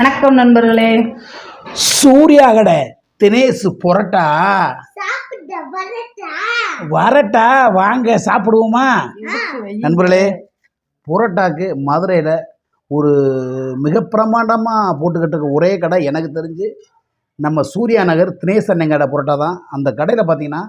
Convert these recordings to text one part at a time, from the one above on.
வணக்கம் நண்பர்களே. சூர்யா கடை தினேஷ் புரட்டா? சாப்பிட்ட வரட்டா? வரட்டா வாங்க சாப்பிடுவோமா? நண்பர்களே புரோட்டாக்கு மதுரையில் ஒரு மிக பிரமாண்டமாக போட்டுக்கிட்டு இருக்க ஒரே கடை எனக்கு தெரிஞ்சு நம்ம சூர்யா நகர் தினேஷ் அண்ணன் கடை புரோட்டா தான். அந்த கடையில் பார்த்தீங்கன்னா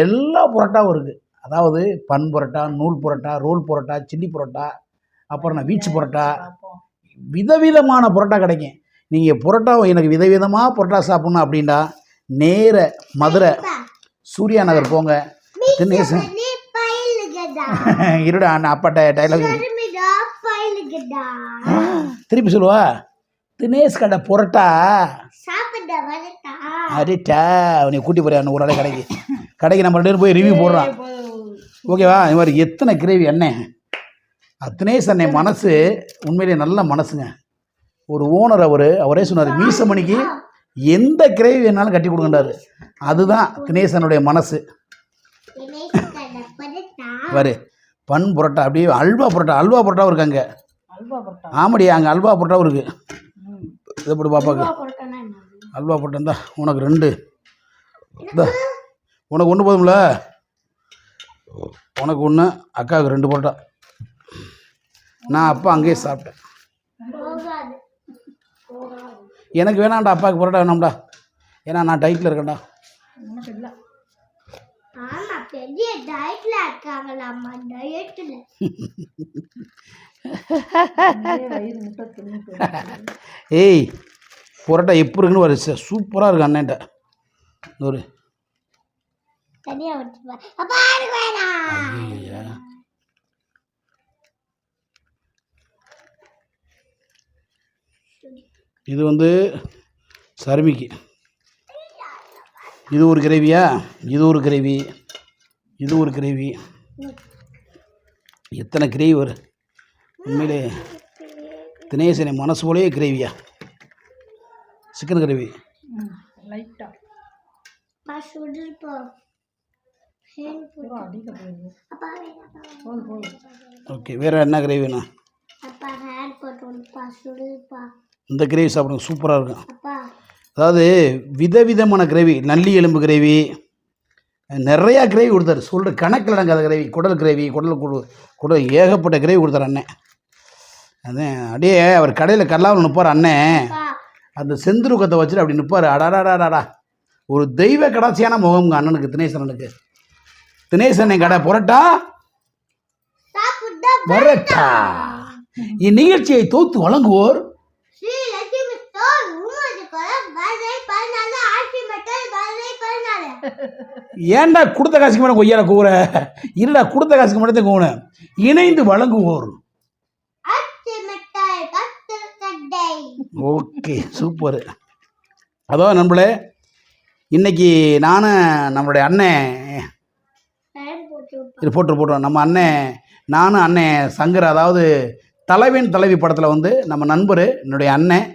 எல்லா புரோட்டாவும் இருக்குது அதாவது பன் புரோட்டா நூல் புரோட்டா ரோல் புரோட்டா சில்லி புரோட்டா அப்புறம் நான் வீச்சு புரோட்டா விதவிதமான புரோட்டா கிடைக்கும். நீங்கள் புரோட்டா எனக்கு விதவிதமாக புரோட்டா சாப்பிட்ணும் அப்படின்னா நேர மதுரை சூர்யா நகர் போங்க. தினேசன் நீ இருடா அண்ணா அப்பாட்ட டைலாக் திருப்பி சொல்லுவா. தினேஷ் கடை புரோட்டா. அரிட்டா அவனை கூட்டி போறியா ஒரு நாளைக்கு கடைக்கு. கடைக்கு நம்ம ரெண்டு பேரும் போய் ரிவ்யூ போடுறான் ஓகேவா? இது மாதிரி எத்தனை கிரேவி அண்ணே? தினேஷ் அண்ணே மனசு உண்மையிலேயே நல்ல மனசுங்க. ஒரு ஓனர் அவர் அவரே சொன்னார் மீசமணிக்கு எந்த கிரேவி வேணாலும் கட்டி கொடுக்கண்டாரு அதுதான் தினேசனுடைய மனசு. பாரு பன் புரோட்டா அப்படியே அல்வா புரோட்டா அல்வா புரோட்டாவும் இருக்கு அங்கே. ஆமாடி அங்கே அல்வா புரோட்டாவும் இருக்கு. இதை போட்டு பாப்பாக்கு? அல்வா புரோட்டா இருந்தா உனக்கு ரெண்டு. உனக்கு ஒன்று போதும்ல? உனக்கு ஒன்று அக்காவுக்கு ரெண்டு புரோட்டா. நான் அப்பா அங்கேயே சாப்பிட்டேன். போகாது. எனக்கு வேணாம்டா அப்பாவுக்கு புரோட்டா வேணாம்டா. ஏன்னா நான் டயட்டில் இருக்கேன்டா. ஏய் புரோட்டா எப்படி இருக்குன்னு ஒரு சூப்பராக இருக்கு அண்ணன்ட்ட. ஒரு தனியா வச்சுப்பா அப்பா எனக்கு வேணாம் ஐயா இது வந்து சருமிக்கு. இது ஒரு கிரேவியா? இது ஒரு கிரேவி. இது ஒரு கிரேவி. எத்தனை கிரேவி வரும் உண்மையிலே தினேசனை மனசு போலயே கிரேவியா? Chicken gravy. ஓகே வேறு என்ன கிரேவி வேணும் இந்த கிரேவி சாப்பிடுங்க சூப்பராக இருக்கும். அதாவது விதவிதமான கிரேவி நல்லி எலும்பு கிரேவி நிறையா கிரேவி கொடுத்தாரு. சொல்கிற கணக்கில் அடங்காத கிரேவி குடல் கிரேவி குடல் குடு குடல் ஏகப்பட்ட கிரேவி கொடுத்தாரு அண்ணன் அதான் அப்படியே அவர் கடையில் கல்லாவில் நிற்பார் அண்ணன் அந்த செந்துருக்கத்தை வச்சுட்டு அப்படி நிற்பார் அடாடாடாடா ஒரு தெய்வ கடாட்சியான முகம்ங்க அண்ணனுக்கு தினேசனனுக்கு. தினேசன் கடை புரட்டா. வரட்டா. இந்நிகழ்ச்சியை தோத்து வழங்குவோர் ஏன்டா கொடுத்த காசுக்கு மேலே கொய்யால கூற இல்லடா கொடுத்த காசுக்கு மட்டும் கூண இணைந்து வழங்குவோர். Okay super. அதோ நண்பர்களே இன்னைக்கு நானும் நம்மளுடைய அண்ணன் இது போட்டு போட்டுருவோம் நம்ம அண்ணன் நானும் அண்ணன் சங்கர் அதாவது தலைவன் தலைவி படத்தில் வந்து நம்ம நண்பர் என்னுடைய அண்ணன்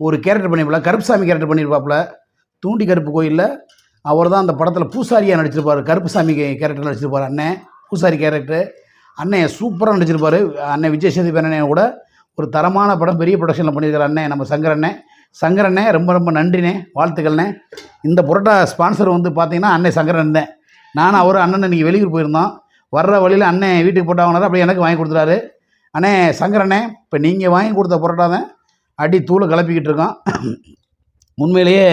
ஒரு கேரக்டர் பண்ணியிருப்பாள் கருப்புசாமி கேரக்டர் பண்ணியிருப்பாப்புல தூண்டி கருப்பு கோயிலில் அவர் தான் அந்த படத்தில் பூசாரியாக நடிச்சிருப்பார். கருப்புசாமி கேரக்டர் நடிச்சிருப்பார் அண்ணன் பூசாரி கேரக்டர் அண்ணன் சூப்பராக நடிச்சிருப்பார். அண்ணன் விஜய் சேதுபதி அண்ணன் கூட ஒரு தரமான படம் பெரிய ப்ரொடக்ஷனில் பண்ணியிருக்கிற அண்ணன் நம்ம சங்கர் அண்ணன் சங்கர் அண்ணன் ரொம்ப ரொம்ப நன்றிண்ணே வாழ்த்துக்கள்ண்ணே. இந்த புரோட்டா ஸ்பான்சர் வந்து பார்த்தீங்கன்னா அண்ணன் சங்கர் அண்ணன் நானும் அவர் அண்ணன் இன்றைக்கி வெளியூர் போயிருந்தோம். வர்ற வழியில் அண்ணன் வீட்டுக்கு போட்டா வாங்கினாரு அப்படியே எனக்கு வாங்கி கொடுத்துட்டாரு. அண்ணே சங்கரண்ணே இப்போ நீங்கள் வாங்கி கொடுத்த புரோட்டா தான் அடி தூளை கிளப்பிக்கிட்டு இருக்கோம். உண்மையிலேயே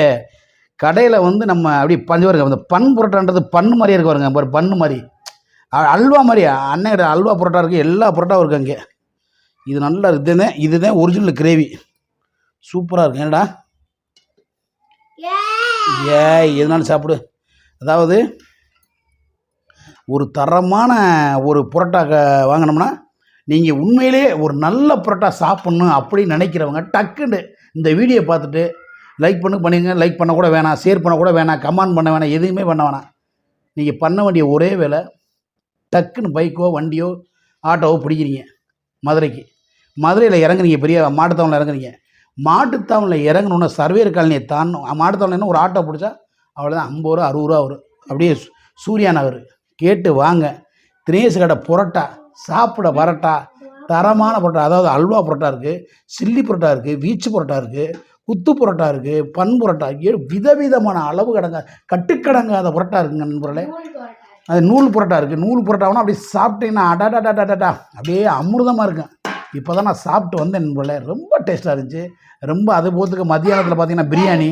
கடையில் வந்து நம்ம அப்படியே பஞ்சு அந்த பன் புரோட்டான்றது பண்ணு மாதிரியே இருக்கு பாருங்க ஒரு பண்ணு மாதிரி. அல்வா மாதிரி அன்னையோட அல்வா புரோட்டா இருக்குது எல்லா புரோட்டாவும் இருக்குது அங்கே. இது நல்லா இருக்குது இதுதான் இதுதான் ஒரிஜினல் கிரேவி சூப்பராக இருக்கு என்னடா? ஏ ஏய் எதுனாலும் சாப்பிடு. அதாவது ஒரு தரமான ஒரு புரோட்டா க- வாங்கினோம்னா நீங்கள் உண்மையிலேயே ஒரு நல்ல புரோட்டா சாப்பிட்ணும் அப்படின்னு நினைக்கிறவங்க டக்குன்னு இந்த வீடியோ பார்த்துட்டு லைக் பண்ணு பண்ணிங்க லைக் பண்ண கூட வேணாம். ஷேர் பண்ண கூட வேணாம். கமெண்ட் பண்ண வேணாம். எதுவுமே பண்ண வேணாம். நீங்கள் பண்ண வேண்டிய ஒரே வேலை டக்குன்னு பைக்கோ வண்டியோ ஆட்டோவோ பிடிக்கிறீங்க. மதுரைக்கு. மதுரையில் இறங்குறீங்க பெரிய மாட்டுத்தாவணில் இறங்குறீங்க மாட்டுத்தாவணில் இறங்கணுன்னு சர்வேர் காலனியை தாண்டணும். மாட்டுத்தாவணின்னு ஒரு ஆட்டோ பிடிச்சா அவ்வளோதான் ஐம்பது ரூபா அறுபது ரூபா வரும். அப்படியே சூர்யா நகர். கேட்டு வாங்க. தினேஷ் கடை புரோட்டா சாப்பிட வரட்டா தரமான புரோட்டா. அதாவது அல்வா புரோட்டா இருக்குது சில்லி புரோட்டா இருக்குது வீச்சு புரோட்டா இருக்குது குத்து புரோட்டா இருக்குது பன் புரோட்டா விதவிதமான அளவு கடங்க கட்டுக்கடங்காத புரோட்டா இருக்குங்க நண்பர்களே அது நூல் புரோட்டா இருக்குது நூல் புரோட்டாவும் அப்படியே சாப்பிட்டீங்கன்னா அடாடாடாடாடா அப்படியே அமிர்தமாக இருக்கும். இப்போ தான் நான் சாப்பிட்டு வந்தேன் நண்பர்களே ரொம்ப டேஸ்ட்டாக இருந்துச்சு. ரொம்ப அது போகிறதுக்கு மதியானத்தில் பார்த்தீங்கன்னா பிரியாணி.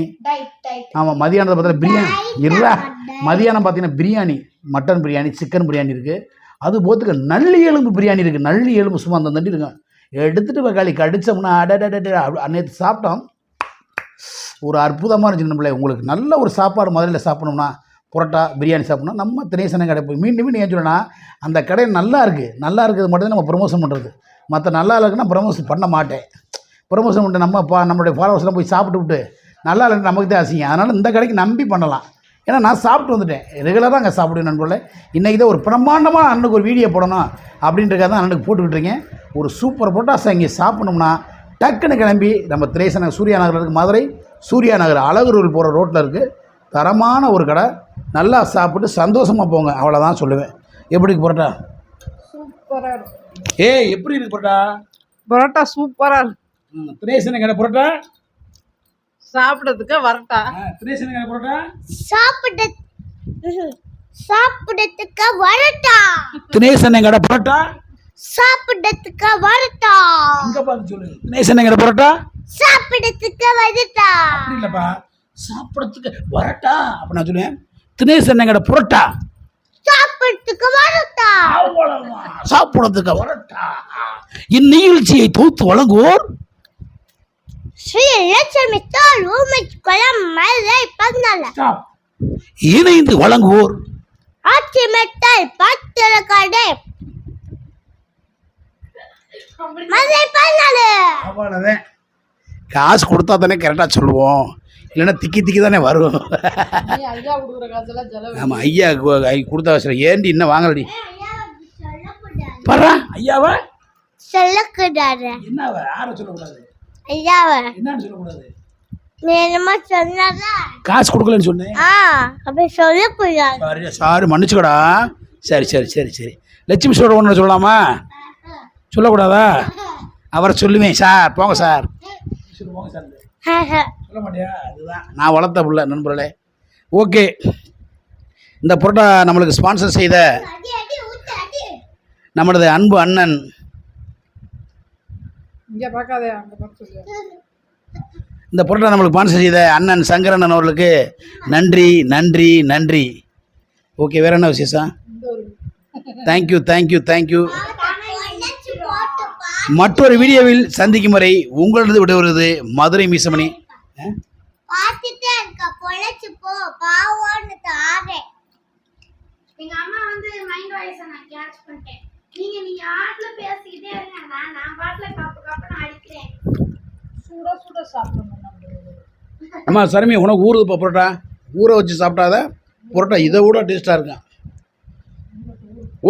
ஆமாம் மதியானத்தில் பார்த்தீங்கன்னா பிரியாணி. இல்லை மதியானம் பார்த்தீங்கன்னா பிரியாணி. மட்டன் பிரியாணி சிக்கன் பிரியாணி இருக்குது அது போகிறதுக்கு நல்லி எலும்பு பிரியாணி இருக்குது நல்லி எலும்பு சும்மா அந்த தண்டி இருக்கும். எடுத்துகிட்டு வக்காளி கடிச்சோம்னா அடடடட நேற்று சாப்பிட்டோம். ஒரு அற்புதமாக இருந்துச்சு நம்மளே உங்களுக்கு நல்ல ஒரு சாப்பாடு முதல்ல சாப்பிடணும்னா புரோட்டா பிரியாணி சாப்பிட்ணும் நம்ம தினேசன கடை போய் மீண்டும் மீண்டும் ஏன் சொல்லணும்னா அந்த கடை நல்லா இருக்குது நல்லா இருக்கிறது மட்டும் நம்ம ப்ரொமோஷன் பண்ணுறது மற்ற நல்லா இருக்குன்னா ப்ரொமோஷன் பண்ண மாட்டேன். ப்ரொமோஷன் பண்ணிட்டு நம்ம பா நம்மளுடைய ஃபாலோவர்ஸ்லாம் போய் சாப்பிட்டு விட்டு நல்லா இல்லைன்னு நமக்கு தான் அசிங்க அதனால் இந்த கடைக்கு நம்பி பண்ணலாம். ஏன்னா நான் சாப்பிட்டு வந்துட்டேன். ரெகுலராக அங்கே சாப்பிடுவேன் நண்பர்களே. இன்றைக்கி தான் ஒரு பிரம்மாண்டமாக அண்ணனுக்கு ஒரு வீடியோ போடணும் அப்படின்றக்காக தான் அண்ணனுக்கு போட்டுக்கிட்டு இருக்கேன். ஒரு சூப்பர் பொட்டாசை இங்கே சாப்பிடணும்னா டக்குன்னு கிளம்பி நம்ம திரேச நகர் சூர்யா நகர் இருக்குது மதுரை சூர்யா நகர் அழகுரூர் போகிற ரோட்டில் இருக்குது தரமான ஒரு கடை. நல்லா சாப்பிட்டு சந்தோஷமாக போங்க. அவ்வளோதான் சொல்லுவேன். எப்படி இருக்கு பரோட்டா? சூப்பரா இருக்கும் ஏய் எப்படி இருக்கு பரோட்டா? பரோட்டா சூப்பரா இருக்கும் திரேசன கடை பரோட்டா? சாப்பிடறதுக்கு வரட்டா. திரேசன கடை பரோட்டா? சாப்பிட சாப்பிடத்துக்கு வரட்டா. தினேசன கடை பரோட்டா? சாப்பிடத்துக்கு வரட்டா அங்கே பார்த்து சொல்லு. தினேசன கடை பரோட்டா சாப்பிடத்துக்கு வரட்டா அப்படி இல்லைப்பா. சாப்பிட்றதுக்கு வரட்டா. அப்படி நான் சொல்லுவேன் தினேசன் கடை புரோட்டா சாப்பிடத்துக்கு வரட்டா. சாப்பிட்றதுக்கு வரட்டா. இந்நிகழ்ச்சியை தொகுத்து வழங்குவோர்? ஸ்ரீ லட்சுமி ஸ்டார் ஊமெச் குளம் மதுரை பதினாலு இணைந்து வழங்குவோர்? ஆட்சி மெட்டல் பத்திர அவ்வளோதான் காசு கொடுத்தா தானே கரெக்டாக சொல்லுவோம். இல்லைன்னா திக்கி திக்கி தானே வரும். ஐயா கொடுக்குற காசெல்லாம் செலவு. ஆமாம் ஐயா கொடுத்த அவசரம் ஏண்டி இன்னும் வாங்கலடி? பர்றா ஐயாவா? சொல்லக்கூடாது. என்னவா? யாரை சொல்லக்கூடாது? ஐயாவ. என்னன்னு சொல்லக்கூடாது? காசு கொடுக்கலன்னு சொன்னேன். சாரி சாரி மன்னிச்சுக்கடா. சரி சரி சரி சரி. லட்சுமி சொல்கிற ஒன்று சொல்லலாமா? சொல்லக்கூடாதா? அவரை சொல்லுவேன் சார். போங்க சார். போங்க சார் சொல்ல மாட்டியா அதுதான் நான் வளர்த்த பிள்ளை நண்பர்களே. ஓகே. இந்த புரோட்டா நம்மளுக்கு ஸ்பான்சர் செய்த அடி அடி ஊத்து அடி நம்மளது அன்பு அண்ணன் இந்த புரோட்டா நம்மளுக்கு ஸ்பான்சர் செய்த அண்ணன் சங்கரண்ணன் அவர்களுக்கு நன்றி நன்றி நன்றி. ஓகே வேற என்ன விசேஷம்? தேங்க்யூ தேங்க்யூ தேங்க்யூ மற்றொரு வீடியோவில் சந்திக்கும் வரை உங்களது விடுவது மதுரை மீசமணி? பார்த்துட்டே இருக்க பொழைச்சு போ பாவோன்னு தாரே எங்க அம்மா வந்து மைண்ட் வாய்ஸை நான் கேட்ச் பண்ணிட்டேன். நீங்க நீங்க ஆட்ல பேசிக்கிட்டே இருங்க நான் நான் பாட்டுல கப்பு கப்பு நான் அடிக்கிறேன். சுட சுட சாப்பிடணும் நம்ம அம்மா சரமி உனக்கு ஊறுதுப்பா புரோட்டா? ஊற வச்சு சாப்பிட்டாத புரோட்டா இதை விட டேஸ்ட்டாக இருக்கும்.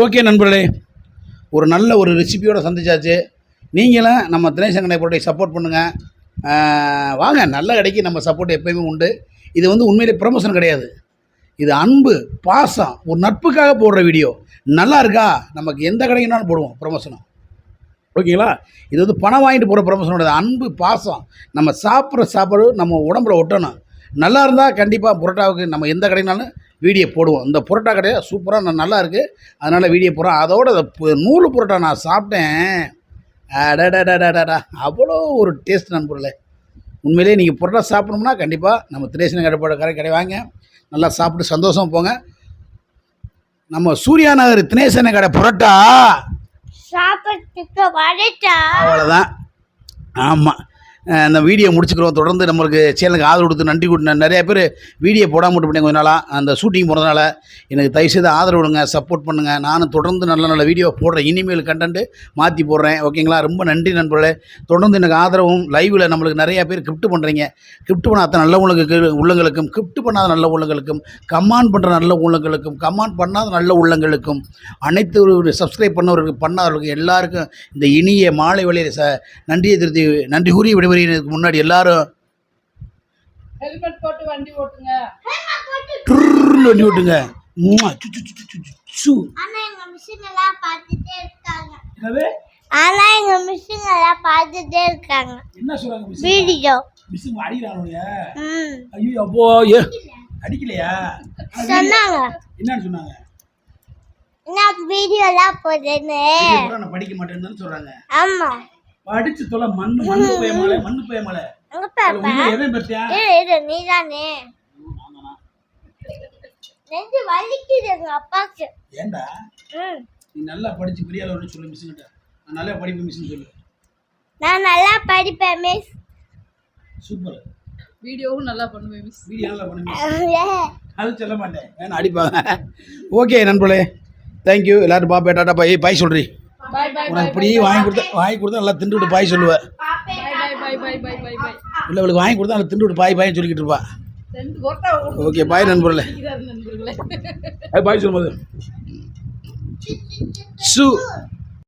ஓகே நண்பர்களே. ஒரு நல்ல ஒரு ரெசிபியோட சந்திச்சாச்சு. நீங்களும் நம்ம தினேசங்கனை புரோட்டை சப்போர்ட் பண்ணுங்கள் வாங்க நல்ல கடைக்கு நம்ம சப்போர்ட் எப்பயுமே உண்டு. இது வந்து உண்மையிலே ப்ரமோஷன் கிடையாது. இது அன்பு பாசம் ஒரு நட்புக்காக போடுற வீடியோ நல்லா இருக்கா? நமக்கு எந்த கடைக்குனாலும் போடுவோம் ப்ரமோஷனும் ஓகேங்களா? இது வந்து பணம் வாங்கிட்டு போகிற ப்ரமோஷனோட அன்பு பாசம். நம்ம சாப்பிட்ற சாப்பாடு நம்ம உடம்புல ஒட்டணும். நல்லா இருந்தால் கண்டிப்பாக புரோட்டாவுக்கு நம்ம எந்த கடைனாலும் வீடியோ போடுவோம். இந்த புரோட்டா கடையாக சூப்பராக நல்லா இருக்குது அதனால் வீடியோ போடுறோம். அதோட நூல் புரோட்டா நான் சாப்பிட்டேன். அடடடடடா அவ்வளோ ஒரு டேஸ்ட் நண்பர்களே. உண்மையிலேயே நீங்கள் புரோட்டா சாப்பிடணும்னா கண்டிப்பாக நம்ம திரேசன் கடை போட கடை கடை வாங்க. நல்லா சாப்பிட்டு சந்தோஷமா போங்க. நம்ம சூர்யா நகர் தினேசன கடை புரோட்டா. வரட்டா. அவ்வளோதான் ஆமாம் அந்த வீடியோ முடிச்சுக்கிறோம். தொடர்ந்து நம்மளுக்கு சேனலுக்கு ஆதரவு கொடுத்து நன்றி கொடுத்து நிறைய பேர் வீடியோ போடாமல் விட்டு கொஞ்ச நாளாக அந்த ஷூட்டிங் போகிறதுனால எனக்கு தயவுசெய்து ஆதரவு கொடுங்க சப்போர்ட் பண்ணுங்கள் நானும் தொடர்ந்து நல்ல நல்ல வீடியோ போடுறேன் இனிமேல் கண்டென்ட்டு மாற்றி போடுறேன். ஓகேங்களா ரொம்ப நன்றி நண்பர்களே. தொடர்ந்து எனக்கு ஆதரவும் லைவில் நம்மளுக்கு நிறைய பேர் கிஃப்ட் பண்ணுறீங்க கிஃப்ட் பண்ண அத்தனை நல்ல உள்ளங்களுக்கு உள்ளங்களுக்கும். கிஃப்ட் பண்ணாத நல்ல உள்ளங்களுக்கும். கமாண்ட் பண்ணுற நல்ல உள்ளங்களுக்கும். கமாண்ட் பண்ணாத நல்ல உள்ளங்களுக்கும். அனைத்து சப்ஸ்கிரைப் பண்ணவர்களுக்கு பண்ணாதவர்களுக்கு எல்லாருக்கும் இந்த இனிய மாலை வழியை ச நன்றியை திருத்தி நன்றி கூறி விடைபெறுகிறதுக்கு முன்னாடி எல்லாரும் ஹெல்மெட் போட்டு வண்டி ஓட்டுங்க. வண்டி சு, சு. ஆனா எங்க மிஷின் எல்லாம் பார்த்துட்டே இருக்காங்க. என்னது? ஆனா எங்க மிஸ்ஸுங்க எல்லாம் பார்த்துட்டே இருக்காங்க. என்ன சொல்கிறாங்க மிஸ் வீடியோ. மிஸ் அடிக்கிறாங்க ம். ஐயோ அப்போ ஏ அடிக்கலையா? சொன்னாங்க. என்னன்னு சொன்னாங்க? நான் வீடியோ எல்லாம் போடுறேன்னு நான் படிக்க மாட்டேன்னு சொல்கிறாங்க ஆமா. படிச்சு தொலை மண்ணு மண்ணு பயமலை மண்ணு பயமலை அங்க பாப்பா எவன் இரு நீதானே? நெஞ்சு வலிக்குது எங்க அப்பாக்கு ஏன்டா ம். நீ நல்லா படிச்சு பெரிய அளவு சொல்லு மிஸ்ஸுங்கிட்ட நான் நல்லா படிப்பேன் மிஸ்ஸுன்னு சொல்லு. நான் நல்லா படிப்பேன் மிஸ் சூப்பர். வீடியோவும் நல்லா பண்ணுவேன் மிஸ் வீடியோ நல்லா பண்ணுங்க அது சொல்ல மாட்டேன். வேணா அடிப்பாங்க. ஓகே நண்பர்களே. தேங்க்யூ எல்லாரும் பாப்பா. டாட்டா பாய். பாய் சொல்றி. பாய் பாய் உனக்கு இப்படி வாங்கி கொடுத்தா வாங்கி கொடுத்தா நல்லா திண்டு விட்டு பாய் சொல்லுவேன் இல்லை அவளுக்கு வாங்கி கொடுத்தா நல்லா திண்டு விட்டு பாய் பாய்னு சொல்லிக்கிட்டு இருப்பா. ஓகே பாய் நண்பர்களே. நண்பர்களே. பாய் சொல்லும்போது. சு.